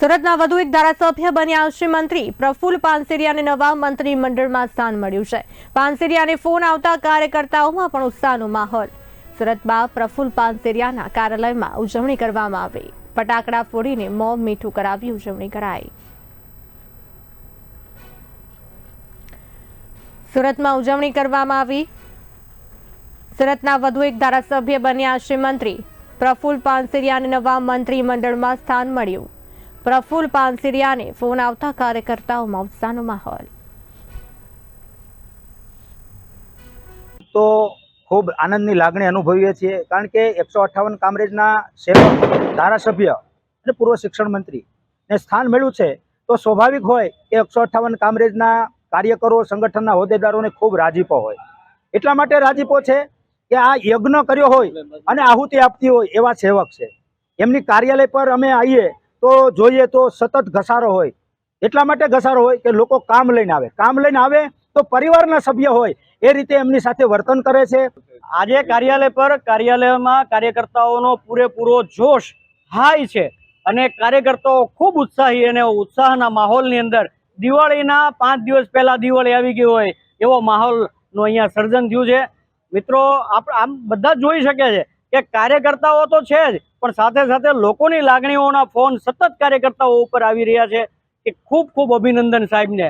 સુરતના વધુ એક ધારાસભ્ય બન્યા શ્રી મંત્રી પ્રફુલ પાનસેરિયાને નવા મંત્રીમંડળમાં સ્થાન મળ્યું છે. પાનસેરિયાને ફોન આવતા કાર્યકર્તાઓમાં પણ ઉત્સાહનો માહોલ. સુરતમાં પ્રફુલ પાનસેરિયાના કાર્યાલયમાં ઉજવણી કરવામાં આવી. ફટાકડા ફોડીને મોં મીઠું કરાવી ઉજવણી કરાઈ. સુરતમાં ઉજવણી કરવામાં આવી. સુરતના વધુ એક ધારાસભ્ય બન્યા આશ્રી મંત્રી પ્રફુલ પાનસેરિયાને નવા મંત્રીમંડળમાં સ્થાન મળ્યું. પ્રફુલ્લ પાનસિરિયાને ફોન આવતા કાર્યકર્તાઓમાં ઉત્સાહનો માહોલ. તો ખૂબ આનંદની લાગણી અનુભવીએ છીએ, કારણ કે એકસો અઠ્ઠાવન કામરેજના સેવક, ધારાસભ્ય અને પૂર્વ શિક્ષણ મંત્રી ને સ્થાન મળ્યું છે, તો સ્વાભાવિક હોય કે એકસો અઠ્ઠાવન કામરેજના કાર્યકરો, સંગઠનના હોદ્દેદારોને ખૂબ રાજીપો હોય. એટલા માટે રાજીપો છે કે આ યજ્ઞ કર્યો હોય અને આહુતિ આપતી હોય એવા સેવક છે. એમની કાર્યાલય પર અમે આવીએ તો જોઈએ તો સતત ઘસારો હોય. એટલા માટે ઘસારો હોય કે લોકો કામ લઈને આવે. કામ લઈને આવે તો પરિવારના સભ્ય હોય. એ રીતે એમની સાથે વર્તન કરે છે. આજે કાર્યાલય પર કાર્યાલયમાં કાર્યકર્તાઓનો પૂરેપૂરો જોશ હાઈ છે અને કાર્યકર્તાઓ ખૂબ ઉત્સાહી અને ઉત્સાહના માહોલની અંદર દિવાળીના પાંચ દિવસ પહેલા દિવાળી આવી ગઈ હોય એવો માહોલનું અહીંયા સર્જન થયું છે. મિત્રો, આપ આમ બધા જોઈ શકે છે કે કાર્યકર્તાઓ તો છે જ પણ સાથે સાથે લોકોની લાગણીઓના ફોન સતત કાર્યકર્તાઓ ઉપર આવી રહ્યા છે કે ખૂબ ખૂબ અભિનંદન સાહેબને.